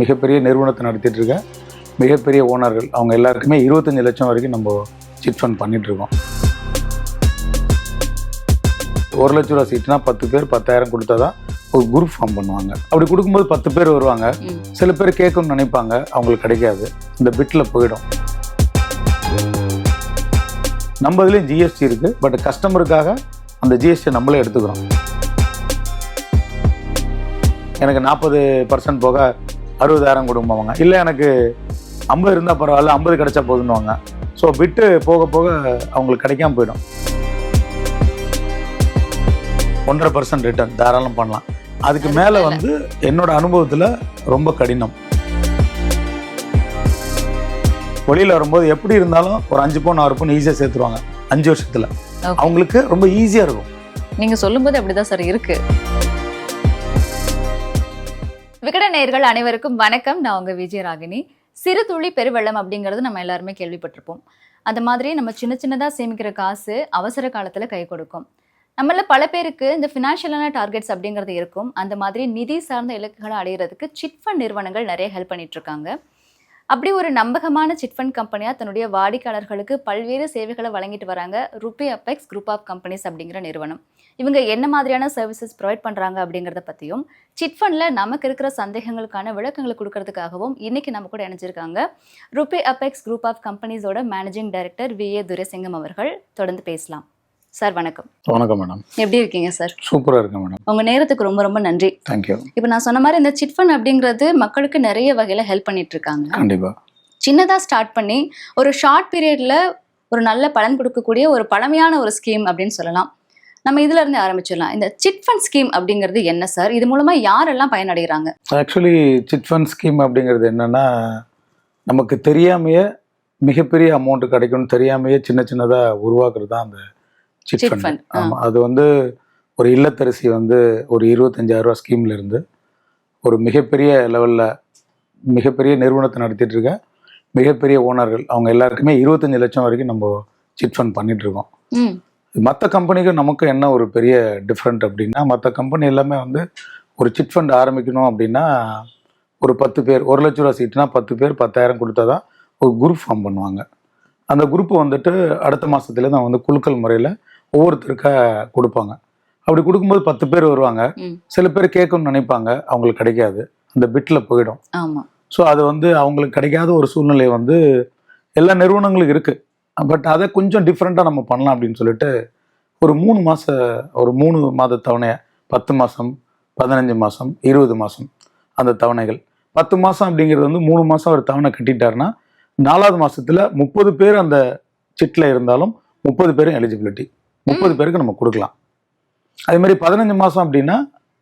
மிகப்பெரிய நிறுவனத்தை நடத்திட்டு இருக்க மிகப்பெரிய ஓனர்கள் அவங்க எல்லாருக்குமே இருபத்தஞ்சு லட்சம் வரைக்கும் நம்ம சிட் ஃபண்ட் பண்ணிட்டு இருக்கோம் ஒரு லட்ச ரூபா சீட்னா பத்து பேர் பத்தாயிரம் கொடுத்தா தான் ஒரு குரூப் ஃபார்ம் பண்ணுவாங்க. அப்படி கொடுக்கும்போது பத்து பேர் வருவாங்க. சில பேர் கேட்கணும்னு நினைப்பாங்க. அவங்களுக்கு கிடைக்காது. இந்த பிட்டில் போயிடும். நம்ம இதுலேயும் ஜிஎஸ்டி இருக்கு. பட் கஸ்டமருக்காக அந்த ஜிஎஸ்டி நம்மளே எடுத்துக்கிறோம். எனக்கு நாற்பது பர்சன்ட் போக அறுபதாயிரம் கொடுப்பாங்க இல்லை எனக்கு ஐம்பது இருந்தால் பரவாயில்ல ஐம்பது கிடைச்சா போதுன்னுவாங்க ஸோ பிட்டு போக போக அவங்களுக்கு கிடைக்காம போயிடும். ஒன்றரை பர்சன்ட் ரிட்டர்ன் தாராளம் பண்ணலாம். அதுக்கு மேலே. வந்து என்னோட அனுபவத்தில் ரொம்ப கடினம். வெளியில் வரும்போது எப்படி இருந்தாலும் ஒரு அஞ்சு பவுன் ஆறு பவுன் ஈஸியாக சேர்த்துருவாங்க. அஞ்சு வருஷத்தில். அவங்களுக்கு ரொம்ப ஈஸியாக இருக்கும். நீங்க சொல்லும்போது அப்படிதான் சார் இருக்கு. விகட நேயர்கள் அனைவருக்கும் வணக்கம். நான் உங்க விஜயராகினி சிறு துளி பெருவெள்ளம் அப்படிங்கிறது நம்ம எல்லாருமே கேள்விப்பட்டிருப்போம். அந்த மாதிரி நம்ம சின்ன சின்னதாக சேமிக்கிற காசு அவசர காலத்தில் கை கொடுக்கும். நம்மள பல பேருக்கு இந்த ஃபினான்ஷியலான டார்கெட்ஸ் அப்படிங்கிறது இருக்கும். அந்த மாதிரி நிதி சார்ந்த இலக்குகளை அடையிறதுக்கு சிட் ஃபண்ட் நிறுவனங்கள் நிறைய ஹெல்ப் பண்ணிட்டு இருக்காங்க. அப்படி ஒரு நம்பகமான சிட் ஃபண்ட் கம்பெனியாக தன்னுடைய வாடிக்கையாளர்களுக்கு பல்வேறு சேவைகளை வழங்கிட்டு வராங்க. Ruby Apex group of companies அப்படிங்கிற நிறுவனம். இவங்க என்ன மாதிரியான சர்வீசஸ் ப்ரொவைட் பண்ணுறாங்க அப்படிங்கிறத பற்றியும் சிட் ஃபண்டில் நமக்கு இருக்கிற சந்தேகங்களுக்கான விளக்கங்களை கொடுக்கறதுக்காகவும் இன்னைக்கு நம்ம கூட இணைஞ்சிருக்காங்க. Ruby Apex group of கம்பெனிஸோட managing director V A Duraisingam அவர்கள். தொடர்ந்து பேசலாம். சார் வணக்கம். வணக்கம் மேடம். எப்படி இருக்கீங்க சார்? சூப்பராக இருக்கு மேடம். உங்க நேரத்துக்கு ரொம்ப ரொம்ப நன்றி. தேங்க்யூ இப்போ நான் சொன்ன மாதிரி இந்த சிட் ஃபண்ட் அப்படிங்கிறது மக்களுக்கு நிறைய வகையில ஹெல்ப் பண்ணிட்டு இருக்காங்க. கண்டிப்பாக சின்னதா ஸ்டார்ட் பண்ணி ஒரு ஷார்ட் பீரியட்ல ஒரு நல்ல பலன் கொடுக்கக்கூடிய ஒரு பழமையான ஒரு ஸ்கீம் அப்படின்னு சொல்லலாம். நம்ம இதுல இருந்து ஆரம்பிச்சிடலாம். இந்த சிட் ஃபண்ட் ஸ்கீம் அப்படிங்கிறது என்ன சார்? இது மூலமா யாரெல்லாம் பயனடைகிறாங்க? ஆக்சுவலி சிட் ஃபண்ட் ஸ்கீம் அப்படிங்கிறது என்னன்னா நமக்கு தெரியாமையே மிகப்பெரிய அமௌண்ட் கிடைக்கும்னு தெரியாமையே சின்ன சின்னதாக உருவாக்குறது தான் அந்த சிட் ஃபண்ட். ஆமாம் அது வந்து ஒரு இல்லத்தரசி வந்து ஒரு இருபத்தஞ்சாயிரம் ரூபா ஸ்கீம்ல இருந்து ஒரு மிகப்பெரிய லெவலில் மிகப்பெரிய நிறுவனத்தை நடத்திட்டு இருக்க. மிகப்பெரிய ஓனர்கள் அவங்க எல்லாருக்குமே இருபத்தஞ்சு லட்சம் வரைக்கும் நம்ம சிட் ஃபண்ட் பண்ணிட்டு இருக்கோம். மற்ற கம்பெனிக்கும் நமக்கு என்ன ஒரு பெரிய டிஃப்ரெண்ட் அப்படின்னா மற்ற கம்பெனி எல்லாமே வந்து ஒரு சிட் ஃபண்ட் ஆரம்பிக்கணும் அப்படின்னா ஒரு பத்து பேர் ஒரு லட்ச ரூபா சீட்னா பத்து பேர் பத்தாயிரம் கொடுத்தா தான் ஒரு குரூப் ஃபார்ம் பண்ணுவாங்க. அந்த குரூப் வந்துட்டு அடுத்த மாதத்துலேருந்து அவங்க வந்து குலுக்கல் முறையில் ஒவ்வொருத்தருக்கா கொடுப்பாங்க. அப்படி கொடுக்கும்போது பத்து பேர் வருவாங்க. சில பேர் கேட்கணும்னு நினைப்பாங்க. அவங்களுக்கு கிடைக்காது. அந்த பிட்டில் போயிடும். ஆமா. ஸோ அது வந்து அவங்களுக்கு கிடைக்காத ஒரு சூழ்நிலை வந்து எல்லா நிறுவனங்களுக்கும் இருக்குது பட் அதை கொஞ்சம் டிஃப்ரெண்ட்டாக நம்ம பண்ணலாம் அப்படின்னு சொல்லிட்டு ஒரு மூணு மாத ஒரு மூணு மாத தவணையை பத்து மாதம் பதினஞ்சு மாதம் இருபது மாதம் அந்த தவணைகள். பத்து மாதம் அப்படிங்கிறது வந்து மூணு மாதம் ஒரு தவணை கட்டிட்டாருன்னா நாலாவது மாசத்துல முப்பது பேர் அந்த சிட்டில் இருந்தாலும் முப்பது பேரும் எலிஜிபிலிட்டி முப்பது பேருக்கு நம்ம கொடுக்கலாம். அதே மாதிரி பதினஞ்சு மாதம் அப்படின்னா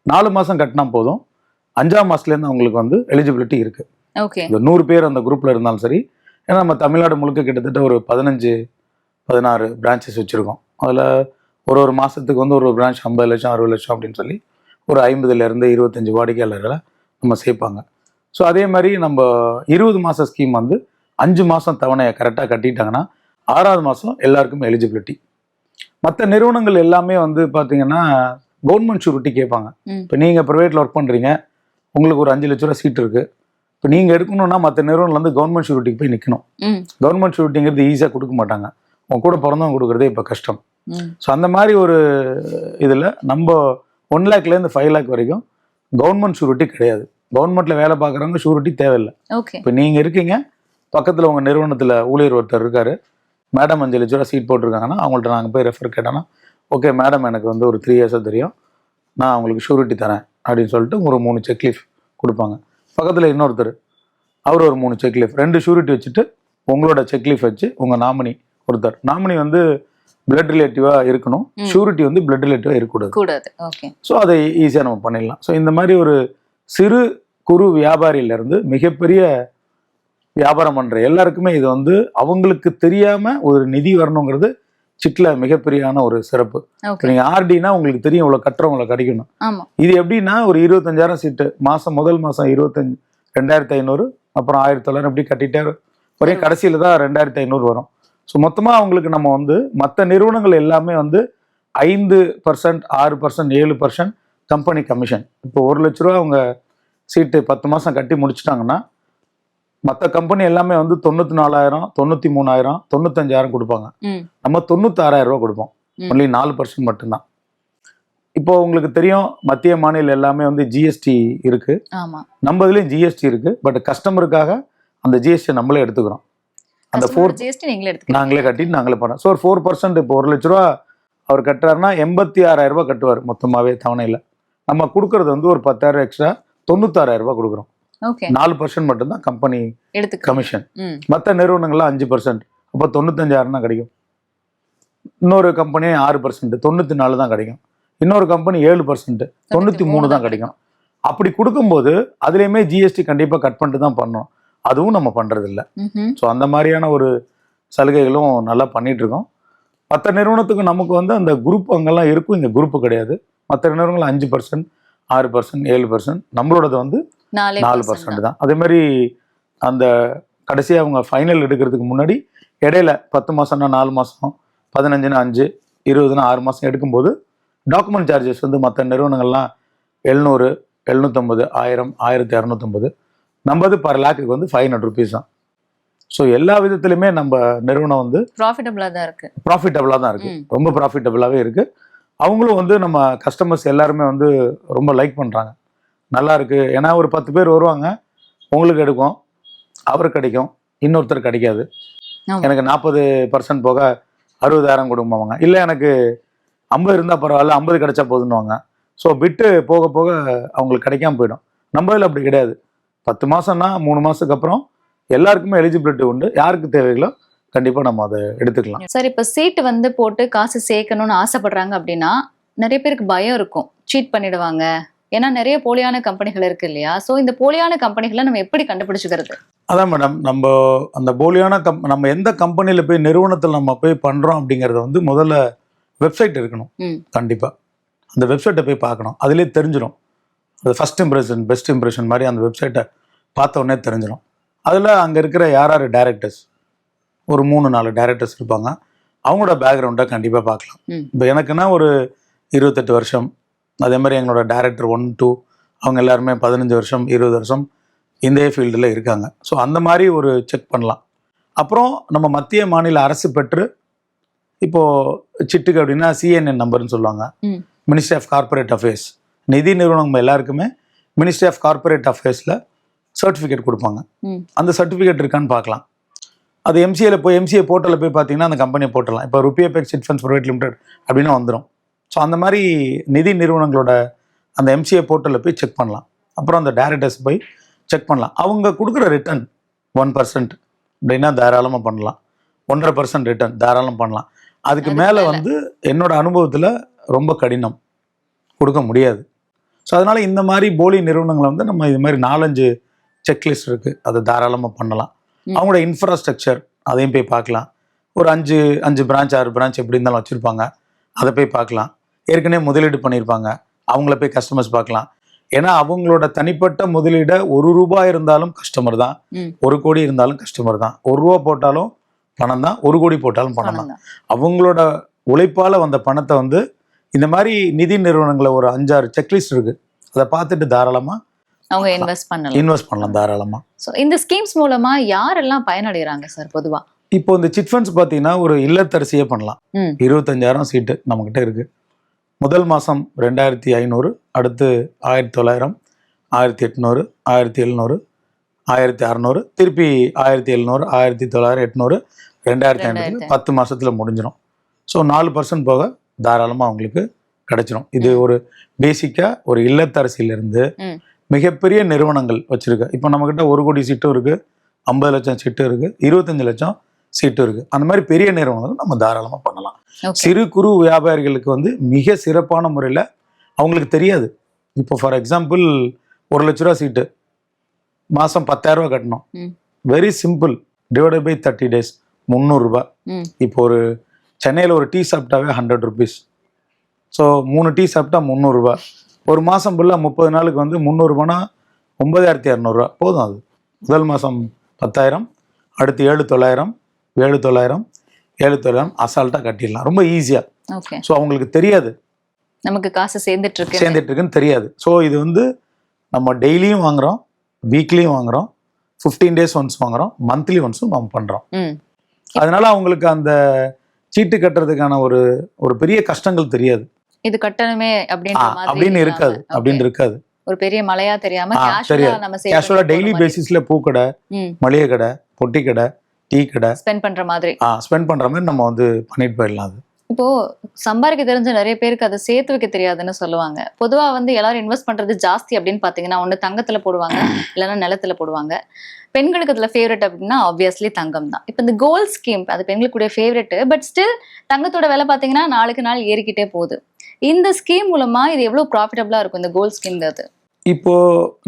நாலு மாதம் கட்டினா போதும். அஞ்சாம் மாதத்துலேருந்து அவங்களுக்கு வந்து எலிஜிபிலிட்டி இருக்குது ஓகே. இந்த நூறு பேர் அந்த குரூப்பில் இருந்தாலும் சரி ஏன்னா நம்ம தமிழ்நாடு முழுக்க கிட்டத்தட்ட ஒரு பதினஞ்சு பதினாறு பிரான்ச்சஸ் வச்சுருக்கோம். அதில் ஒரு ஒரு மாதத்துக்கு வந்து ஒரு ஒரு பிரான்ச் ஐம்பது லட்சம் அறுபது லட்சம் அப்படின்னு சொல்லி ஒரு ஐம்பதுலேருந்து இருபத்தஞ்சி வாடிக்கையாளர்களை நம்ம சேர்ப்பாங்க. ஸோ அதே மாதிரி நம்ம இருபது மாத ஸ்கீம் வந்து அஞ்சு மாதம் தவணையை கரெக்டாக கட்டிட்டாங்கன்னா ஆறாவது மாதம் எல்லாருக்கும் எலிஜிபிலிட்டி மற்ற நிறுவனங்கள் எல்லாமே வந்து பார்த்தீங்கன்னா கவர்மெண்ட் ஷூரிட்டி கேட்பாங்க. இப்போ நீங்கள் ப்ரைவேட்டில் ஒர்க் பண்ணுறீங்க உங்களுக்கு ஒரு அஞ்சு லட்ச ரூபா சீட் இருக்குது இப்போ நீங்கள் எடுக்கணும்னா மற்ற நிறுவனங்கள் வந்து கவர்மெண்ட் ஷூரிட்டிக்கு போய் நிற்கணும் கவர்மெண்ட் ஷூரிட்டிங்கிறது ஈஸியாக கொடுக்க மாட்டாங்க. உங்க கூட பிறந்தவங்க கொடுக்குறதே இப்போ கஷ்டம். ஸோ அந்த மாதிரி ஒரு இதில் நம்ம ஒன் லேக்லேருந்து ஃபைவ் லேக் வரைக்கும் கவர்மெண்ட் ஷூரிட்டி கிடையாது. கவர்மெண்ட்டில் வேலை பார்க்குறவங்க ஷூரிட்டி தேவையில்லை. ஓகே இப்போ நீங்கள் இருக்கீங்க பக்கத்தில் உங்கள் நிறுவனத்தில் ஊழியர் ஒருத்தர் இருக்கார் மேடம் அஞ்சு லட்ச ரூபா சீட் போட்டிருக்காங்கன்னா அவங்கள்ட்ட நாங்கள் போய் ரெஃபர் கேட்டோன்னா ஓகே மேடம் எனக்கு வந்து ஒரு த்ரீ இயர்ஸாக தெரியும். நான் அவங்களுக்கு ஷூரிட்டி தரேன் அப்படின்னு சொல்லிட்டு ஒரு மூணு செக்லீஃப் கொடுப்பாங்க. பக்கத்தில் இன்னொருத்தர் அவர் ஒரு மூணு செக்லீஃப் ரெண்டு ஷூரிட்டி வச்சுட்டு உங்களோட செக்லீஃப் வச்சு உங்கள் நாமினி ஒருத்தர் நாமினி வந்து பிளட் ரிலேட்டிவாக இருக்கணும். ஷூரிட்டி வந்து பிளட் ரிலேட்டிவாக இருக்கக்கூடாது. கூடாது. ஓகே ஸோ அதை ஈஸியாக நம்ம பண்ணிடலாம். ஸோ இந்த மாதிரி ஒரு சிறு குறு வியாபாரியிலேருந்து மிகப்பெரிய வியாபாரம் பண்ணுற எல்லாருக்குமே இது வந்து அவங்களுக்கு தெரியாமல் ஒரு நிதி வரணுங்கிறது சிட்டில் மிகப்பெரியான ஒரு சிறப்பு. நீங்கள் ஆர்டினா உங்களுக்கு தெரியும் இவ்வளோ கட்டுறவங்களை கிடைக்கணும். இது எப்படின்னா ஒரு இருபத்தஞ்சாயிரம் சீட்டு மாதம் முதல் மாதம் இருபத்தஞ்சு ரெண்டாயிரத்தி ஐநூறு அப்புறம் ஆயிரத்தி தொள்ளாயிரம் இப்படி கட்டிட்டே ஒரே கடைசியில் தான் ரெண்டாயிரத்தி ஐநூறு வரும். ஸோ மொத்தமாக அவங்களுக்கு நம்ம வந்து மற்ற நிறுவனங்கள் எல்லாமே வந்து ஐந்து பர்சன்ட் ஆறு பர்சன்ட் ஏழு பர்சன்ட் கம்பெனி கமிஷன் இப்போ ஒரு லட்ச ரூபா அவங்க சீட்டு பத்து மாதம் கட்டி முடிச்சிட்டாங்கன்னா மற்ற கம்பெனி எல்லாமே வந்து தொண்ணூற்றி நாலாயிரம் தொண்ணூற்றி மூணாயிரம் தொண்ணூத்தஞ்சாயிரம் கொடுப்பாங்க. நம்ம தொண்ணூத்தாறாயிரம் ரூபா கொடுப்போம். ஒன்லி நாலு பர்சன்ட் மட்டும்தான். இப்போ உங்களுக்கு தெரியும் மத்திய மாநில எல்லாமே வந்து ஜிஎஸ்டி இருக்கு. நம்ம இதுலயும் ஜிஎஸ்டி இருக்கு. பட் கஸ்டமருக்காக அந்த ஜிஎஸ்டி நம்மளே எடுத்துக்கிறோம். அந்த ஃபோர் ஜிஎஸ்டி நீங்களே நாங்களே கட்டிட்டு நாங்களே பண்ணோம் ஸோ ஒரு ஃபோர் பர்சன்ட் இப்போ ஒரு லட்ச ரூபா அவர் கட்டுறாருன்னா எண்பத்தி ஆறாயிரம் ரூபாய் கட்டுவார். மொத்தமாகவே தவணையில் நம்ம கொடுக்கறது வந்து ஒரு பத்தாயிரம் எக்ஸ்ட்ரா தொண்ணூத்தாறாயிரம் ரூபாய் கொடுக்குறோம். நாலு பர்சன்ட் மட்டும்தான் கம்பெனி கமிஷன் மற்ற நிறுவனங்கள்லாம் அஞ்சு பர்சன்ட் அப்போ தொண்ணூத்தஞ்சாயிரம் தான் கிடைக்கும். இன்னொரு கம்பெனி ஆறு பர்சன்ட் தொண்ணூற்றி நாலு தான் கிடைக்கும். இன்னொரு கம்பெனி ஏழு பர்சன்ட் தொண்ணூற்றி மூணு தான் கிடைக்கும். அப்படி கொடுக்கும்போது அதுலேயுமே ஜிஎஸ்டி கண்டிப்பாக கட் பண்ணிட்டு தான் பண்ணணும். அதுவும் நம்ம பண்ணுறது இல்ல ம்ஹும். ஸோ அந்த மாதிரியான ஒரு சலுகைகளும் நல்லா பண்ணிட்டு இருக்கோம் மற்ற நிறுவனத்துக்கு நமக்கு வந்து அந்த குரூப் அங்கெல்லாம் இருக்கும். இங்கே குரூப்பு கிடையாது. மற்ற நிறுவனங்கள் அஞ்சு பர்சன்ட் ஆறு பர்சன்ட் ஏழு பர்சன்ட் நம்மளோடது வந்து நாலே பர்சன்ட் தான். அதே மாதிரி அந்த கடைசியாக அவங்க ஃபைனல் எடுக்கிறதுக்கு முன்னாடி இடையில பத்து மாசம்னா நாலு மாதம் பதினஞ்சுனா அஞ்சு இருபதுனா ஆறு மாதம் எடுக்கும்போது டாக்குமெண்ட் சார்ஜஸ் வந்து மற்ற நிறுவனங்கள்லாம் எழுநூறு எழுநூற்றம்பது ஆயிரம் ஆயிரத்தி இரநூத்தம்பது நம்மது பர் லேக்குக்கு வந்து ஃபைவ் ஹண்ட்ரட் ருபீஸ் தான். ஸோ எல்லா விதத்துலையுமே நம்ம நிறுவனம் வந்து ப்ராஃபிட்டபிளா தான் இருக்கு. ப்ராஃபிட்டபிளாக தான் இருக்குது. ரொம்ப ப்ராஃபிட்டபிளாகவே இருக்குது அவங்களும் வந்து நம்ம கஸ்டமர்ஸ் எல்லாருமே வந்து ரொம்ப லைக் பண்ணுறாங்க நல்லா இருக்கு. ஏன்னா ஒரு பத்து பேர் வருவாங்க உங்களுக்கு எடுக்கும் அவருக்கு கிடைக்கும் இன்னொருத்தர் கிடைக்காது. எனக்கு நாற்பது பர்சன்ட் போக அறுபதாயிரம் கொடுப்பாங்க இல்லை எனக்கு ஐம்பது இருந்தால் பரவாயில்ல ஐம்பது கிடைச்சா போதுன்னுவாங்க. ஸோ பிட்டு போக போக அவங்களுக்கு கிடைக்காம போயிடும். நம்ம இதில் அப்படி கிடையாது. பத்து மாதம்னா மூணு மாதத்துக்கு அப்புறம் எல்லாருக்குமே எலிஜிபிலிட்டி உண்டு. யாருக்கு தேவைகளோ கண்டிப்பாக நம்ம அதை எடுத்துக்கலாம். சார் இப்ப சீட்டு வந்து போட்டு காசு சேர்க்கணும்னு ஆசைப்படுறாங்க அப்படின்னா நிறைய பேருக்கு பயம் இருக்கும். சீட் பண்ணிடுவாங்க. ஏன்னா நிறைய போலியான கம்பெனிகள் இருக்கு இல்லையா? சோ இந்த போலியான கம்பெனிகளை நம்ம எப்படி கண்டுபிடிச்சுக்கிறது? அதான் மேடம் நம்ம அந்த போலியான கம் நம்ம எந்த கம்பெனியில் போய் நிறுவனத்தில் நம்ம போய் பண்ணுறோம் அப்படிங்கிறத வந்து முதல்ல வெப்சைட் இருக்கணும். கண்டிப்பாக அந்த வெப்சைட்டை போய் பார்க்கணும். அதுலேயே தெரிஞ்சிடும் அது ஃபஸ்ட் இம்ப்ரெஷன் பெஸ்ட் இம்ப்ரெஷன் மாதிரி அந்த வெப்சைட்டை பார்த்த உடனே தெரிஞ்சிடும் அதில் அங்கே இருக்கிற யார் யார் டேரக்டர்ஸ் ஒரு மூணு நாலு டேரக்டர்ஸ் இருப்பாங்க. அவங்களோட பேக்ரவுண்டை கண்டிப்பாக பார்க்கலாம். இப்போ எனக்குன்னா ஒரு இருபத்தெட்டு வருஷம் அதே மாதிரி எங்களோட டேரக்டர் ஒன் டூ அவங்க எல்லாருமே பதினஞ்சு வருஷம் இருபது வருஷம் இந்த ஃபீல்டில் இருக்காங்க. ஸோ அந்த மாதிரி ஒரு செக் பண்ணலாம். அப்புறம் நம்ம மத்திய மாநில அரசு பெற்று இப்போது சிட்டுக்கு அப்படின்னா சிஎன்என் நம்பர்னு சொல்லுவாங்க. மினிஸ்ட்ரி ஆஃப் கார்ப்பரேட் அஃபேர்ஸ் நிதி நிறுவனம் எல்லாருக்குமே மினிஸ்ட்ரி ஆஃப் கார்ப்பரேட் அஃபேர்ஸில் சர்டிஃபிகேட் கொடுப்பாங்க. அந்த சர்டிஃபிகேட் இருக்கான்னு பார்க்கலாம். அது எம்சிஏல போய் எம்சிஏ போர்ட்டலில் போய் பார்த்தீங்கன்னா அந்த கம்பெனியை போட்டலாம் இப்போ ருபியா பேக் சிட் ஃபண்ட்ஸ் ப்ரைவேட் லிமிடெட் அப்படின்னு வந்துடும் ஸோ அந்த மாதிரி நிதி நிறுவனங்களோட அந்த எம்சிஏ போர்ட்டலில் போய் செக் பண்ணலாம். அப்புறம் அந்த டேரக்டர்ஸ் போய் செக் பண்ணலாம். அவங்க கொடுக்குற ரிட்டர்ன் ஒன் பர்சன்ட் அப்படின்னா தாராளமாக பண்ணலாம். ஒன்றரை பர்சன்ட் ரிட்டர்ன் தாராளம் பண்ணலாம். அதுக்கு மேலே. வந்து என்னோட அனுபவத்தில் ரொம்ப கடினம். கொடுக்க முடியாது. ஸோ அதனால இந்த மாதிரி போலி நிறுவனங்களை வந்து நம்ம இது மாதிரி நாலஞ்சு செக்லிஸ்ட் இருக்குது அதை தாராளமாக பண்ணலாம். அவங்களோட இன்ஃப்ராஸ்ட்ரக்சர் அதையும் போய் பார்க்கலாம். ஒரு அஞ்சு அஞ்சு பிரான்ச் ஆறு பிரான்ச் எப்படி இருந்தாலும் வச்சுருப்பாங்க. அதை போய் பார்க்கலாம். ஏற்கனவே முதலீடு பண்ணியிருப்பாங்க. அவங்கள போய் கஸ்டமர்ஸ் பார்க்கலாம். ஏன்னா அவங்களோட தனிப்பட்ட முதலீடை ஒரு ரூபாய் இருந்தாலும் கஸ்டமர் தான். ஒரு கோடி இருந்தாலும் கஸ்டமர் தான். ஒரு ரூபா போட்டாலும் பணம் தான். ஒரு கோடி போட்டாலும் பணம் தான். அவங்களோட உழைப்பால வந்த பணத்தை வந்து இந்த மாதிரி நிதி நிறுவனங்களை ஒரு அஞ்சாறு செக்லிஸ்ட் இருக்கு. அதை பார்த்துட்டு தாராளமா அவங்க இன்வெஸ்ட் பண்ணலாம். இன்வெஸ்ட் பண்ணலாம் தாராளமா. சோ இந்த ஸ்கீம்ஸ் மூலமா யாரெல்லாம் பயனடைகிறாங்க சார் பொதுவா? இப்போ இந்த சிட் ஃபண்ட்ஸ் பார்த்தீங்கன்னா ஒரு இல்லத்தரசியே பண்ணலாம். இருபத்தஞ்சாயிரம் சீட்டு நம்மக்கிட்ட இருக்கு. முதல் மாதம் ரெண்டாயிரத்தி ஐநூறு அடுத்து ஆயிரத்தி தொள்ளாயிரம் ஆயிரத்தி எட்நூறு ஆயிரத்தி எழுநூறு ஆயிரத்தி அறநூறு திருப்பி ஆயிரத்தி எழுநூறு ஆயிரத்தி தொள்ளாயிரம் எட்நூறு ரெண்டாயிரத்தி ஐநூறு பத்து மாசத்துல முடிஞ்சிடும் ஸோ நாலு பர்சன்ட் போக தாராளமாக அவங்களுக்கு கிடைச்சிரும். இது. ஒரு பேசிக்காக ஒரு இல்லத்தரசியிலிருந்து. மிகப்பெரிய நிறுவனங்கள் வச்சிருக்கு. இப்போ நம்மக்கிட்ட ஒரு கோடி சீட்டும் இருக்கு ஐம்பது லட்சம் சீட்டும் இருக்கு இருபத்தஞ்சு லட்சம் சீட்டும் இருக்கு. அந்த மாதிரி பெரிய நிறுவனங்கள் நம்ம தாராளமாக பண்ணலாம். சிறு குறு வியாபாரிகளுக்கு வந்து மிக சிறப்பான முறையில் அவங்களுக்கு தெரியாது. இப்போ ஃபார் எக்ஸாம்பிள் ஒரு லட்ச ரூபா சீட்டு மாதம் பத்தாயிரரூபா கட்டணும். Very simple divided by thirty days முந்நூறுரூபா. இப்போ ஒரு சென்னையில் ஒரு டீ சாப்பிட்டாவே ஹண்ட்ரட் ருபீஸ் ஸோ மூணு டீ சாப்பிட்டா முந்நூறுரூபா ஒரு மாதம் ஃபுல்லாக முப்பது நாளுக்கு வந்து முந்நூறுபானா ஒன்பதாயிரத்தி இரநூறுவா போதும் அது. முதல் மாதம் பத்தாயிரம் அடுத்து ஏழு தொள்ளாயிரம் ஏழு தொள்ளாயிரம் ஏழு தொள்ளாயிரம் அசால்ட்டாக கட்டிடலாம். ரொம்ப ஈஸியாக ஓகே ஸோ அவங்களுக்கு தெரியாது. நமக்கு காசு சேர்ந்துட்டு இருக்கு சேர்ந்துட்டு இருக்குன்னு தெரியாது. ஸோ இது வந்து நம்ம டெய்லியும் வாங்குறோம் வீக்லியும் வாங்குறோம் ஃபிஃப்டீன் டேஸ் ஒன்ஸ் வாங்குறோம் மந்த்லி ஒன்ஸும் நம்ம பண்ணுறோம் ம். அதனால அவங்களுக்கு அந்த சீட்டு கட்டுறதுக்கான ஒரு ஒரு பெரிய கஷ்டங்கள் தெரியாது. இது கட்டணுமே அப்படின்னு இல்லாம, இருக்காது. அப்படின்னு இருக்காது. ஒரு பெரிய மலையா தெரியாம கேஷுவலா தெரியாது. நம்ம கேஷுவலாக டெய்லி பேசிஸ்ல பூக்கடை மளிகை கடை பொட்டி கடை டீ கடை. ஸ்பெண்ட் பண்ற மாதிரி. ஸ்பெண்ட் பண்ற மாதிரி நம்ம வந்து பண்ணிட்டு போயிடலாம் அது. இப்போ சம்பாதிக்க தெரிஞ்ச நிறைய பேருக்கு அதை சேர்த்து வைக்க தெரியாதுன்னு சொல்லுவாங்க. பொதுவா வந்து எல்லாரும் இன்வெஸ்ட் பண்றது ஜாஸ்தி அப்படின்னு பாத்தீங்கன்னா ஒண்ணு தங்கத்துல போடுவாங்க இல்லைன்னா நிலத்துல போடுவாங்க. பெண்களுக்கு அதுல ஃபேவரட் அப்படின்னா ஆப்வியஸ்லி தங்கம் தான். இப்போ இந்த கோல்ட் ஸ்கீம் அது பெண்களுக்குடைய ஃபேவரட் பட் ஸ்டில் தங்கத்தோட விலை பாத்தீங்கன்னா நாளுக்கு நாள் ஏறிக்கிட்டே போகுது. இந்த ஸ்கீம் மூலமா இது எவ்வளவு ப்ராஃபிட்டபிளா இருக்கும் இந்த கோல்ட் ஸ்கீம்ங்கிறது இப்போ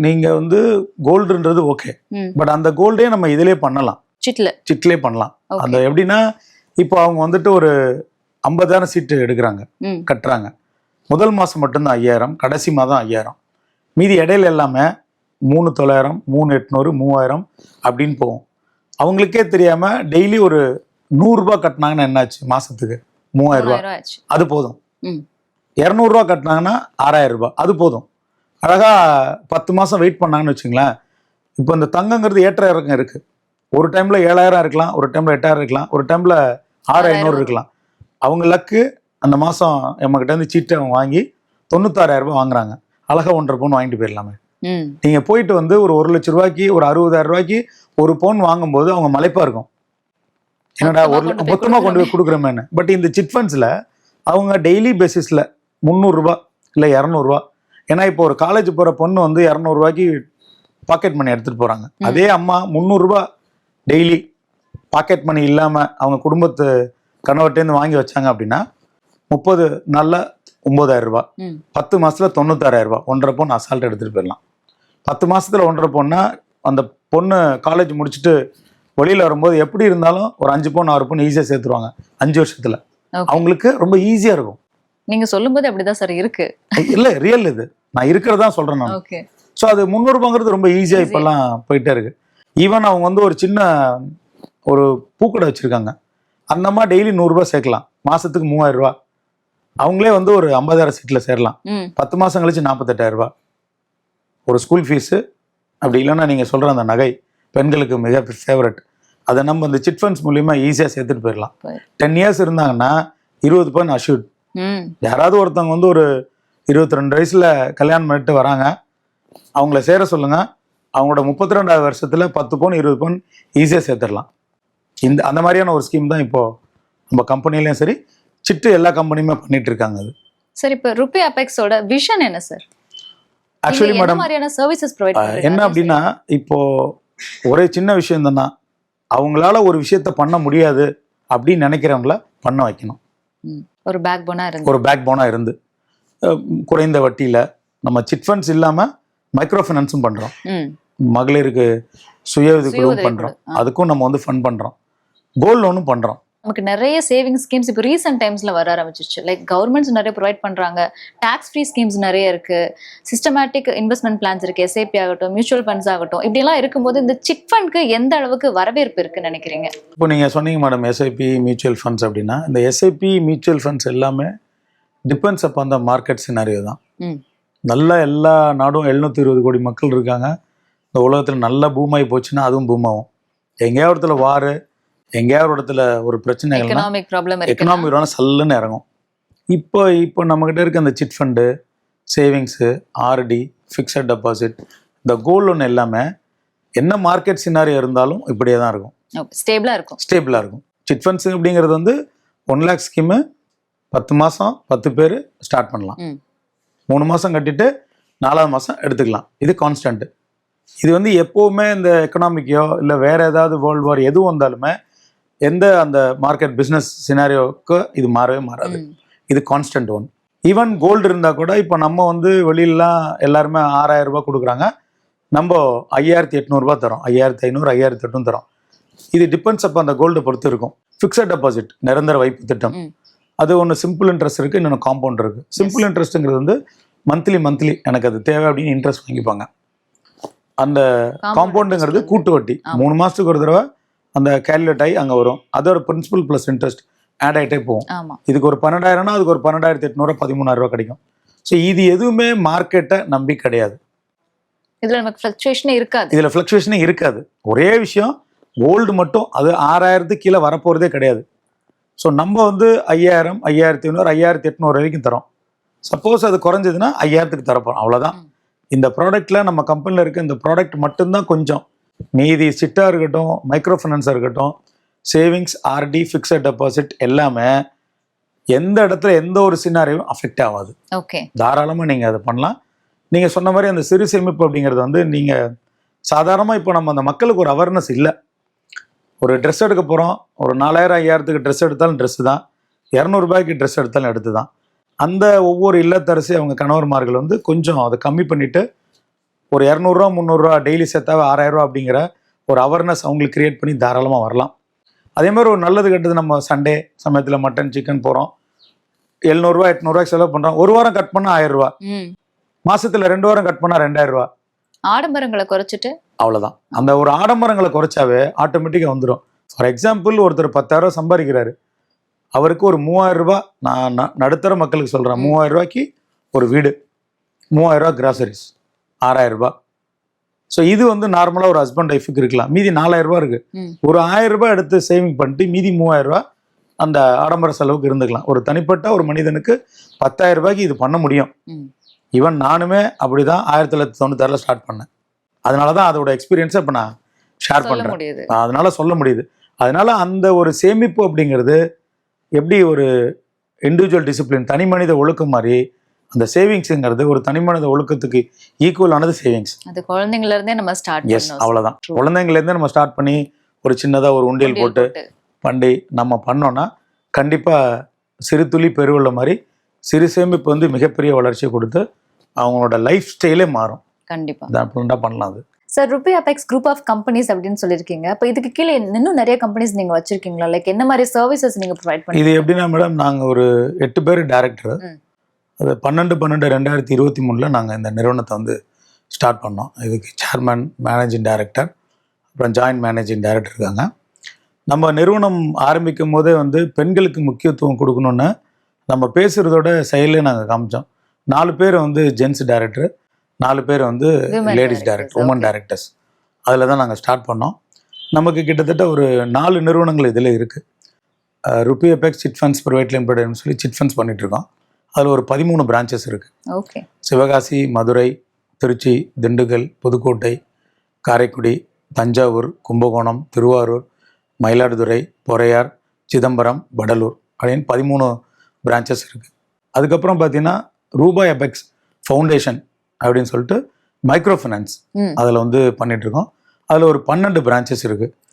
நீங்க வந்து கோல்டுன்றது ஓகே. பட் அந்த கோல்டே நம்ம இதிலே பண்ணலாம். சிட்ல. சிட்லே பண்ணலாம். அந்த எப்படின்னா இப்போ அவங்க வந்துட்டு ஒரு ஐம்பதாயிரம் சீட்டு எடுக்கிறாங்க கட்டுறாங்க. முதல் மாதம் மட்டும்தான் ஐயாயிரம் கடைசி மாதம் ஐயாயிரம். மீதி இடையில எல்லாமே மூணு தொள்ளாயிரம் மூணு எட்நூறு மூவாயிரம் அப்படின்னு போகும். அவங்களுக்கே தெரியாம டெய்லி ஒரு நூறுரூபா கட்டினாங்கன்னா என்னாச்சு மாசத்துக்கு? மூவாயிரம் ஆச்சு. அது போதும். இரநூறுவா கட்டினாங்கன்னா ஆறாயிரம் ரூபாய். அது போதும். அழகா பத்து மாசம் வெயிட் பண்ணாங்கன்னு வச்சுங்களேன் இப்போ இந்த தங்கங்கிறது ஏற்ற இறக்கம் இருக்கு. ஒரு டைம்ல ஏழாயிரம் இருக்கலாம் ஒரு டைம்ல எட்டாயிரம் இருக்கலாம் ஒரு டைம்ல ஆறு ஐநூறு இருக்கலாம். அவங்க லக்கு அந்த மாசம் நம்மகிட்ட இருந்து சீட்டை அவங்க வாங்கி தொண்ணூத்தாறாயிரம் ரூபாய் வாங்குறாங்க. அழகா ஒன்றரை பவுன் வாங்கிட்டு போயிடலாமே. நீங்க போயிட்டு வந்து ஒரு ஒரு லட்ச ரூபாய்க்கு ஒரு அறுபதாயிரம் ரூபாய்க்கு ஒரு பவுன் வாங்கும்போது அவங்க மலைப்பா இருக்கும். என்னடா ஒரு கொண்டு போய் மொத்தமா கொண்டு போய் கொடுக்குறோமேன்னு. பட் இந்த சிட் ஃபண்ட்ஸ்ல அவங்க டெய்லி பேசிஸ்ல முந்நூறுரூபா இல்லை இரநூறுவா ஏன்னா இப்போ ஒரு காலேஜ் போற பொண்ணு வந்து இரநூறுவாய்க்கு பாக்கெட் மணி எடுத்துட்டு போறாங்க. அதே அம்மா முந்நூறுரூபா டெய்லி பாக்கெட் மணி இல்லாம அவங்க குடும்பத்து கணவர்கிட்டேருந்து வாங்கி வச்சாங்க அப்படின்னா முப்பது நாள்ல ஒன்பதாயிரம் ரூபாய். ம். பத்து மாசத்துல தொண்ணூத்தாறாயிரம் ரூபாய். ஒன்றரை பவுன் அசால்ட் எடுத்துட்டு போயிடலாம். பத்து மாசத்துல ஒன்றரை பவுன்னா அந்த பொண்ணு காலேஜ் முடிச்சுட்டு வெளியில வரும்போது எப்படி இருந்தாலும் ஒரு அஞ்சு பவுன் ஆறு பவுன் ஈஸியா சேர்த்துருவாங்க. அஞ்சு வருஷத்துல. அவங்களுக்கு ரொம்ப ஈஸியா இருக்கும். நீங்க சொல்லும்போது அப்படிதான் சார் இருக்கு. இல்ல ரியல் இது. நான் இருக்கிறதா சொல்றேன் நான். ஸோ அது முந்நூறுபாங்கிறது ரொம்ப ஈஸியா Easy. இப்பெல்லாம் போயிட்டே இருக்கு. ஈவன் அவங்க வந்து ஒரு சின்ன ஒரு பூக்கடை வச்சிருக்காங்க. அந்த மாதிரி டெய்லி நூறுரூபா சேர்க்கலாம். மாசத்துக்கு மூவாயிரம் ரூபாய். அவங்களே வந்து ஒரு ஐம்பதாயிரம் சீட்ல சேரலாம். பத்து மாதம் கழிச்சு நாற்பத்தெட்டாயிரம் ரூபாய். ஒரு ஸ்கூல் ஃபீஸு அப்படி இல்லைன்னா நீங்கள் சொல்கிற அந்த நகை பெண்களுக்கு மிக ஃபேவரட் அதை நம்ம இந்த சிட் ஃபண்ட்ஸ் மூலியமாக ஈஸியாக சேர்த்துட்டு போயிடலாம். டென் இயர்ஸ் இருந்தாங்கன்னா இருபது பவுன் அஷ்யூட் யாராவது ஒருத்தவங்க வந்து ஒரு இருபத்தி ரெண்டு வயசில் கல்யாணம் பண்ணிட்டு வராங்க. அவங்கள சேர சொல்லுங்க. அவங்களோட முப்பத்தி ரெண்டாவது வருஷத்தில் பத்து பவுன் இருபது பவுன் ஈஸியாக சேர்த்துடலாம். இந்த அந்த மாதிரியான ஒரு ஸ்கீம் தான் இப்போ நம்ம கம்பெனிலையும் சரி சிட்டு எல்லா கம்பெனியுமே பண்ணிட்டு இருக்காங்க அது. சார் இப்போ ருபி அபெக்ஸோட விஷன் என்ன sir actually madam services provide என்ன அப்படின்னா இப்போ ஒரே சின்ன விஷயம் தானே அவங்களால ஒரு விஷயத்த பண்ண முடியாது அப்படின்னு நினைக்கிறவங்கள பண்ண வைக்கணும். ஒரு பேக் போனா இருந்து. ஒரு பேக் போனா இருந்து குறைந்த வட்டியில நம்ம சிட் ஃபண்ட்ஸ் இல்லாம மைக்ரோ ஃபைனான்ஸும் பண்றோம் மகளிருக்கு சுய உதவி சுய குழுவும் உதவி பண்றோம். அதுக்கும் நம்ம வந்து ஃபண்ட் பண்றோம். கோல்ட் லோனும் பண்றோம். நமக்கு நிறைய சேவிங் ஸ்கீம்ஸ் இப்போ ரீசெண்ட் டைம்ஸ்ல வர ஆரம்பிச்சிச்சு லைக் கவர்மெண்ட்ஸ் நிறைய ப்ரொவைட் பண்றாங்க. டாக்ஸ் ஃப்ரீ ஸ்கீம்ஸ் நிறைய இருக்கு. சிஸ்டமேட்டிக் இன்வெஸ்ட்மெண்ட் பிளான்ஸ் இருக்கு. எஸ்ஐபி ஆகட்டும் மியூச்சுவல் ஃபண்ட்ஸ் ஆகட்டும். இப்படியெல்லாம் இருக்கும்போது இந்த சிட் ஃபண்ட்க்கு எந்த அளவுக்கு வரவேற்பு இருக்குன்னு நினைக்கிறீங்க? இப்போ நீங்க சொன்னீங்க மேடம் எஸ்ஐபி மியூச்சுவல் ஃபண்ட்ஸ் அப்படின்னா இந்த எஸ்ஐபி மியூச்சுவல் ஃபண்ட்ஸ் எல்லாமே டிபெண்ட்ஸ் அப்போ அந்த மார்க்கெட் சினாரியோ தான். நல்ல எல்லா நாடும் எழுநூத்தி இருபது கோடி மக்கள் இருக்காங்க. இந்த உலகத்தில் நல்ல பூமாயி போச்சுன்னா அதுவும் பூமாகும் எங்கேயாவது இடத்துல வாரு எங்கேயாவது ஒரு இடத்துல ஒரு பிரச்சனைகள்னா எக்கனாமிக் சல்லுன்னு இறங்கும். இப்போ இப்போ நம்மக்கிட்ட இருக்க அந்த chit fund savings RD fixed deposit இந்த கோல்ட் லோன் எல்லாமே என்ன மார்க்கெட் சினாரியோ இருந்தாலும் இப்படியே தான் இருக்கும். ஸ்டேபிளா இருக்கும். ஸ்டேபிளாக இருக்கும். சிட் ஃபண்ட்ஸ் அப்படிங்கிறது வந்து ஒன் லேக் ஸ்கீமு பத்து மாதம் பத்து பேர் ஸ்டார்ட் பண்ணலாம். மூணு மாதம் கட்டிட்டு நாலாவது மாதம் எடுத்துக்கலாம். இது கான்ஸ்டன்ட் இது வந்து எப்போவுமே இந்த எக்கனாமிக்கையோ இல்லை வேற ஏதாவது வேர்ல்டு வார் எது வந்தாலுமே எந்த அந்த மார்க்கெட் பிஸ்னஸ் சினாரியோக்கு இது மாறவே மாறாது. இது கான்ஸ்டன்ட் ஒன் ஈவன் கோல்டு இருந்தால் கூட இப்போ நம்ம வந்து வெளியிலலாம் எல்லாருமே ஆறாயிரம் ரூபாய் கொடுக்குறாங்க. நம்ம ஐயாயிரத்தி எட்நூறுபா தரோம். ஐயாயிரத்தி ஐநூறு ஐயாயிரத்தி எட்நூறு தரோம். இது டிபெண்ட்ஸ் அப்போ அந்த கோல்டை பொறுத்து இருக்கும். ஃபிக்ஸட் டெபாசிட் நிரந்தர வைப்பு திட்டம். அது ஒன்று சிம்பிள் இன்ட்ரெஸ்ட் இருக்குது இன்னொன்று காம்பவுண்ட் இருக்குது சிம்பிள் இன்ட்ரெஸ்ட்டுங்கிறது வந்து மந்த்லி மந்த்லி எனக்கு அது தேவை அப்படின்னு இன்ட்ரெஸ்ட் வாங்கிப்பாங்க. அந்த காம்பவுண்டுங்கிறது கூட்டு வட்டி. மூணு மாதத்துக்கு ஒரு தடவை அந்த கேல்குலேட் ஆகி அங்கே வரும். அதோட பிரின்சிபல் ப்ளஸ் இன்ட்ரெஸ்ட் ஆட் ஆகிட்டே போகும். இதுக்கு ஒரு பன்னெண்டாயிரம்னா அதுக்கு ஒரு பன்னெண்டாயிரத்தி எட்நூறு பதிமூணாயிரம் ரூபாய் கிடைக்கும். ஸோ இது எதுவுமே மார்க்கெட்டை நம்பி கிடையாது. இதுல நமக்கு ஃபிளக்சுவேஷனே இருக்காது. இதில் ஃப்ளக்சுவேஷனே இருக்காது. ஒரே விஷயம் கோல்டு மட்டும் அது ஆறாயிரத்துக்கு கீழே வரப்போகிறதே கிடையாது. ஸோ நம்ம வந்து ஐயாயிரம் ஐயாயிரத்தி ஐநூறு ஐயாயிரத்தி எட்நூறு வரைக்கும் தரோம். சப்போஸ் அது குறைஞ்சதுன்னா ஐயாயிரத்துக்கு தரப்போம் அவ்வளோதான். இந்த ப்ராடக்ட்டில் நம்ம கம்பெனியில் இருக்க இந்த ப்ராடக்ட் மட்டும்தான் கொஞ்சம். மீதி சிட்டாக இருக்கட்டும் மைக்ரோ ஃபைனான்ஸாக இருக்கட்டும் சேவிங்ஸ் ஆர்டி ஃபிக்ஸட் டெபாசிட் எல்லாமே எந்த இடத்துல எந்த ஒரு சின்னாரையும் அஃபெக்ட் ஆகாது. ஓகே தாராளமாக நீங்கள் அதை பண்ணலாம். நீங்கள் சொன்ன மாதிரி அந்த சிறு சேமிப்பு அப்படிங்கிறது வந்து நீங்கள் சாதாரணமாக இப்போ நம்ம அந்த மக்களுக்கு ஒரு அவேர்னஸ் இல்லை. ஒரு ட்ரெஸ் எடுக்க போகிறோம் ஒரு நாலாயிரம் ஐயாயிரத்துக்கு ட்ரெஸ் எடுத்தாலும் ட்ரெஸ்ஸு தான். இரநூறுபாய்க்கு ட்ரெஸ் எடுத்தாலும் எடுத்து தான் அந்த ஒவ்வொரு இல்லத்தரசி அவங்க கணவர்மார்கள் வந்து கொஞ்சம் அதை கம்மி பண்ணிவிட்டு ஒரு இரநூறுவா முந்நூறுரூவா டெய்லி சேர்த்தாவே ஆறாயிரரூவா அப்படிங்கிற ஒரு அவேர்னஸ் அவங்களுக்கு கிரியேட் பண்ணி தாராளமாக வரலாம். அதே மாதிரி ஒரு நல்லது கெட்டது நம்ம சண்டே சமயத்தில் மட்டன் சிக்கன் போகிறோம் எழுநூறுவா எட்நூறுவா செலவு பண்ணுறோம் ஒரு வாரம் கட் பண்ணால் ஆயிரம் ரூபா மாசத்துல ரெண்டு வாரம் கட் பண்ணால் ரெண்டாயிரம் ரூபா ஆடம்பரங்களை குறைச்சிட்டு? அவ்வளவுதான். அந்த ஒரு ஆடம்பரங்களை குறைச்சாவே ஆட்டோமேட்டிக்காக வந்துடும் ஃபார் எக்ஸாம்பிள் ஒருத்தர் பத்தாயிரம் ரூபாய் சம்பாதிக்கிறாரு. அவருக்கு ஒரு மூவாயிரம் ரூபாய் நான் நடுத்தர மக்களுக்கு சொல்கிறேன். மூவாயிரம் ரூபாய்க்கு ஒரு வீடு மூவாயிரம் ரூபாய் கிராசரிஸ் ஆறாயிரம் ரூபாய். ஸோ இது வந்து நார்மலாக ஒரு ஹஸ்பண்ட் ஒய்ஃபுக்கு இருக்கலாம். மீதி நாலாயிரம் ரூபாய் இருக்கு. ஒரு ஆயிரம் ரூபாய் எடுத்து சேவிங் பண்ணிட்டு மீதி மூவாயிரம் ரூபாய் அந்த ஆடம்பர செலவுக்கு இருந்துக்கலாம். ஒரு தனிப்பட்ட ஒரு மனிதனுக்கு பத்தாயிரம் ரூபாய்க்கு இது பண்ண முடியும். ஈவன் நானுமே அப்படிதான் ஆயிரத்தி தொள்ளாயிரத்தி தொண்ணூத்தாறில் ஸ்டார்ட் பண்ணேன். அதனால தான் அதோட எக்ஸ்பீரியன்ஸை இப்போ நான் ஷேர் பண்ணுறேன் அதனால சொல்ல முடியுது. அதனால அந்த ஒரு சேமிப்பு அப்படிங்கிறது எப்படி ஒரு இண்டிவிஜுவல் டிசிப்ளின் தனி மனித ஒழுக்கம் மாதிரி அந்த சேவிங்ஸுங்கிறது ஒரு தனி மனித ஒழுக்கத்துக்கு ஈக்குவலானது சேவிங்ஸ் அது குழந்தைங்கள்ல இருந்தே நம்ம ஸ்டார்ட் எஸ் அவ்வளோதான் True. குழந்தைங்கலேருந்து நம்ம ஸ்டார்ட் பண்ணி ஒரு சின்னதாக ஒரு உண்டியல் போட்டு பண்ணி நம்ம பண்ணோம்னா கண்டிப்பாக சிறு துளி பெருவெள்ள மாதிரி சிறு சேமிப்பு வந்து மிகப்பெரிய வளர்ச்சியை கொடுத்து அவங்களோட லைஃப் ஸ்டைலே மாறும். கண்டிப்பா. அப்படின்ட்டா பண்ணலாம் அது. Sir Ruby Apex group of companies அப்படின்னு சொல்லியிருக்கீங்க. அப்ப இதுக்கு கீழே இன்னும் நிறைய கம்பெனிஸ் நீங்க வச்சிருக்கீங்களா? லைக் என்ன மாதிரி சர்வீசஸ் நீங்க ப்ரொவைட் இது பண்ணி எப்படின்னா மேடம் நாங்கள் ஒரு எட்டு பேர் டேரக்டர். அது பன்னெண்டு பன்னெண்டு ரெண்டாயிரத்தி இருபத்தி மூணில் நாங்கள் இந்த நிறுவனத்தை வந்து ஸ்டார்ட் பண்ணோம். இதுக்கு சேர்மன் மேனேஜிங் டைரக்டர் அப்புறம் ஜாயின்ட் மேனேஜிங் டைரக்டர் இருக்காங்க. நம்ம நிறுவனம் ஆரம்பிக்கும் போதே வந்து பெண்களுக்கு முக்கியத்துவம் கொடுக்கணுன்னு நம்ம பேசுகிறதோட செயலே நாங்கள் காமிச்சோம். நாலு பேர் வந்து ஜென்ஸ் டைரக்டர் நாலு பேர் வந்து லேடிஸ் டைரக்டர் உமன். டைரக்டர்ஸ் அதில் தான் நாங்கள் ஸ்டார்ட் பண்ணோம். நமக்கு கிட்டத்தட்ட ஒரு நாலு நிறுவனங்கள் இதில் இருக்குது Ruby Apex chit funds private லிமிடெட்னு சொல்லி சிட் ஃபண்ட்ஸ் பண்ணிட்டு இருக்கோம். அதில் ஒரு பதிமூணு பிரான்ச்சஸ் இருக்குது ஓகே சிவகாசி மதுரை திருச்சி திண்டுக்கல் புதுக்கோட்டை காரைக்குடி தஞ்சாவூர் கும்பகோணம் திருவாரூர் மயிலாடுதுறை பொறையார் சிதம்பரம் வடலூர் அப்படின்னு பதிமூணு பிரான்ச்சஸ் இருக்குது அதுக்கப்புறம் பார்த்தீங்கன்னா ரூபாய் அபெக்ஸ் ஃபவுண்டேஷன் அப்படின்னு சொல்லிட்டு மைக்ரோ ஃபைனான்ஸ் அதில் வந்து பண்ணிட்டு இருக்கோம் அதில் ஒரு பன்னெண்டு பிரான்ச்சஸ்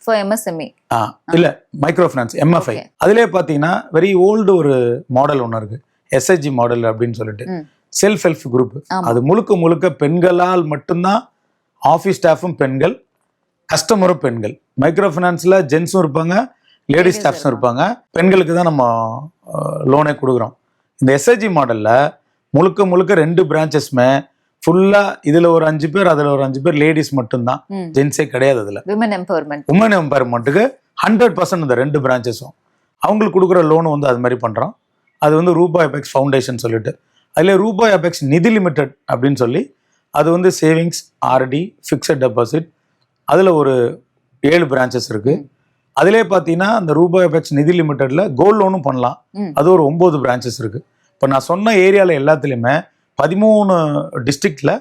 ஃபார் எம்எஸ்எம்இ ஆ இல்ல மைக்ரோ ஃபினான்ஸ் எம்எஃப்ஐ. அதிலே பார்த்தீங்கன்னா வெரி ஓல்டு ஒரு மாடல் ஒன்று இருக்கு. எஸ்ஹெச்ஜி மாடல் அப்படின்னு சொல்லிட்டு. Self help group. அது முழுக்க முழுக்க பெண்களால் மட்டும்தான் ஆஃபீஸ் ஸ்டாஃபும் பெண்கள் கஸ்டமரும் பெண்கள். மைக்ரோ ஃபினான்ஸில் ஜென்ஸும் இருப்பாங்க லேடிஸ் ஸ்டாஃப்ஸும் இருப்பாங்க. பெண்களுக்கு தான் நம்ம லோனே கொடுக்குறோம். இந்த எஸ்ஹெச்ஜி மாடலில் முழுக்க முழுக்க ரெண்டு பிரான்ச்சஸ்மே ஃபுல்லாக இதில் ஒரு அஞ்சு பேர் அதில் ஒரு அஞ்சு பேர் லேடிஸ் மட்டும்தான். ஜென்ஸே கிடையாது அதில். விமன் எம்பவர்மெண்ட் உமன் எம்பவர்மெண்ட்டுக்கு ஹண்ட்ரட் பர்சன்ட் இந்த ரெண்டு பிரான்ச்சஸும் அவங்களுக்கு கொடுக்குற லோன் வந்து அது மாதிரி பண்ணுறோம் அது வந்து ரூபாய் அபெக்ஸ் ஃபவுண்டேஷன் சொல்லிட்டு. அதில் ரூபாய் அபெக்ஸ் நிதி லிமிடெட் அப்படின்னு சொல்லி அது வந்து சேவிங்ஸ் ஆர்டி ஃபிக்ஸட் டெபாசிட் அதில் ஒரு ஏழு பிரான்ச்சஸ் இருக்குது ம். அதிலே பார்த்தீங்கன்னா அந்த ரூபாய் அபெக்ஸ் நிதி லிமிடெட்டில் கோல்ட் லோனும் பண்ணலாம். அது ஒரு ஒம்பது பிரான்ச்சஸ் இருக்குது இப்போ நான் சொன்ன ஏரியாவில் எல்லாத்துலேயுமே பதிமூணு டிஸ்ட்ரிக்டில்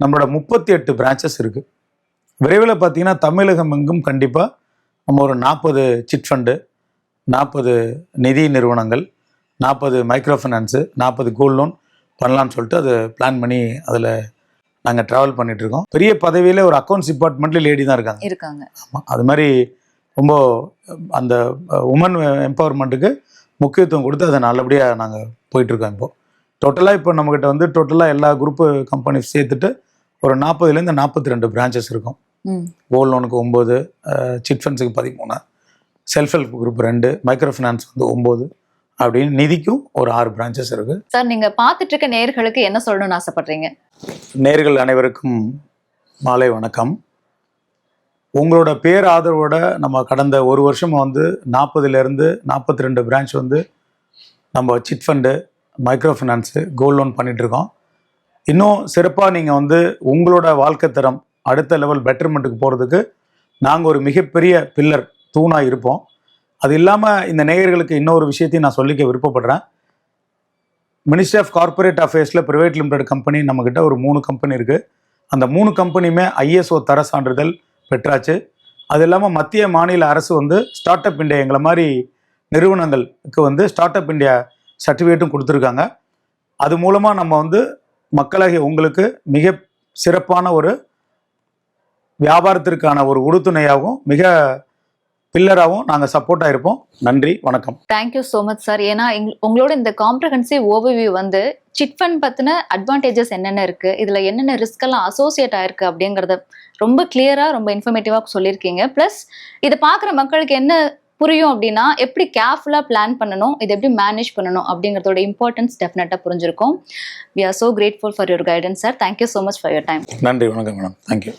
நம்மளோட முப்பத்தி எட்டு பிரான்ச்சஸ் இருக்குது விரைவில் பார்த்தீங்கன்னா தமிழகம் எங்கும் கண்டிப்பாக நம்ம ஒரு நாற்பது சிட் ஃபண்டு நாற்பது நிதி நிறுவனங்கள் நாற்பது மைக்ரோ ஃபைனான்ஸு நாற்பது கோல்ட் லோன் பண்ணலான்னு சொல்லிட்டு அதை பிளான் பண்ணி அதில் நாங்கள் ட்ராவல் பண்ணிட்டு இருக்கோம். பெரிய பதவியில் ஒரு அக்கௌண்ட்ஸ் டிபார்ட்மெண்ட்ல லேடி தான் இருக்காங்க. இருக்காங்க. ஆமா. அது மாதிரி ரொம்ப அந்த உமன் எம்பவர்மெண்ட்டுக்கு முக்கியத்துவம் கொடுத்து அதை நல்லபடியாக நாங்கள் போயிட்டுருக்கோம் இப்போ. டோட்டலாக இப்போ நம்மக்கிட்ட வந்து டோட்டலாக எல்லா குரூப்பு கம்பெனிஸ் சேர்த்துட்டு ஒரு நாற்பதுலேருந்து நாற்பத்தி ரெண்டு பிரான்ச்சஸ் இருக்கும். கோல்ட் லோனுக்கு ஒம்பது சிட் ஃபண்ட்ஸுக்கு பதிமூணு செல்ஃப் ஹெல்ப் குரூப் ரெண்டு மைக்ரோ ஃபைனான்ஸ் வந்து ஒம்பது அப்படின்னு நிதிக்கும் ஒரு ஆறு பிரான்ச்சஸ் இருக்குது சார் நீங்க பாத்துட்டு இருக்க நேயர்களுக்கு என்ன சொல்லணும்னு ஆசைப்படுறீங்க? நேர்கள் அனைவருக்கும் மாலை வணக்கம். உங்களோட பேர் ஆதரவோட நம்ம கடந்த ஒரு வருஷமா வந்து நாற்பதுலேருந்து நாற்பத்தி ரெண்டு பிரான்ச் வந்து நம்ம chit fund micro finance gold loan பண்ணிகிட்ருக்கோம் இன்னும் சிறப்பாக நீங்கள் வந்து உங்களோட வாழ்க்கை தரம் அடுத்த லெவல் பெட்டர்மெண்ட்டுக்கு போகிறதுக்கு நாங்கள் ஒரு மிகப்பெரிய பில்லர் தூணாக இருப்போம். அது இல்லாமல் இந்த நேயர்களுக்கு இன்னொரு விஷயத்தையும் நான் சொல்லிக்க விருப்பப்படுறேன். மினிஸ்ட்ரி ஆஃப் கார்ப்பரேட் அஃபேர்ஸில் ப்ரைவேட் லிமிடெட் கம்பெனி நம்மக்கிட்ட ஒரு மூணு கம்பெனி இருக்குது அந்த மூணு கம்பெனியுமே ஐஎஸ்ஓ தர சான்றிதழ் பெற்றாச்சு. அது இல்லாமல் மத்திய மாநில அரசு வந்து ஸ்டார்ட் அப் இந்தியா எங்களை மாதிரி நிறுவனங்களுக்கு வந்து ஸ்டார்ட் அப் இந்தியா சர்டிஃபிகேட்டும் கொடுத்துருக்காங்க. அது மூலமாக நம்ம வந்து மக்களாகிய உங்களுக்கு மிக சிறப்பான ஒரு வியாபாரத்திற்கான ஒரு உறுதுணையாகவும் மிக பில்லராகவும் நாங்கள் சப்போர்ட்டாக இருப்போம் நன்றி வணக்கம். தேங்க்யூ ஸோ மச் சார் ஏன்னா உங்களோட இந்த காம்ப்ரஹென்சிவ் ஓவர்வியூ வந்து சிட் ஃபண்ட் பற்றின அட்வான்டேஜஸ் என்னென்ன இருக்குது இதில் என்னென்ன ரிஸ்க் எல்லாம் அசோசியேட் ஆயிருக்கு அப்படிங்கிறத ரொம்ப கிளியராக ரொம்ப இன்ஃபர்மேட்டிவாக சொல்லியிருக்கீங்க. ப்ளஸ் இதை பார்க்குற மக்களுக்கு என்ன புரியும் அப்படின்னா எப்படி கேர்ஃபுல்லா பிளான் பண்ணணும் இதை எப்படி மேனேஜ் பண்ணணும் அப்படிங்கறதோட இம்பார்ட்டன்ஸ் டெஃபினட்டா புரிஞ்சிருக்கும். We are so grateful for your guidance sir thank you so much for your time நன்றி வணக்கம் மேடம் தேங்க்யூ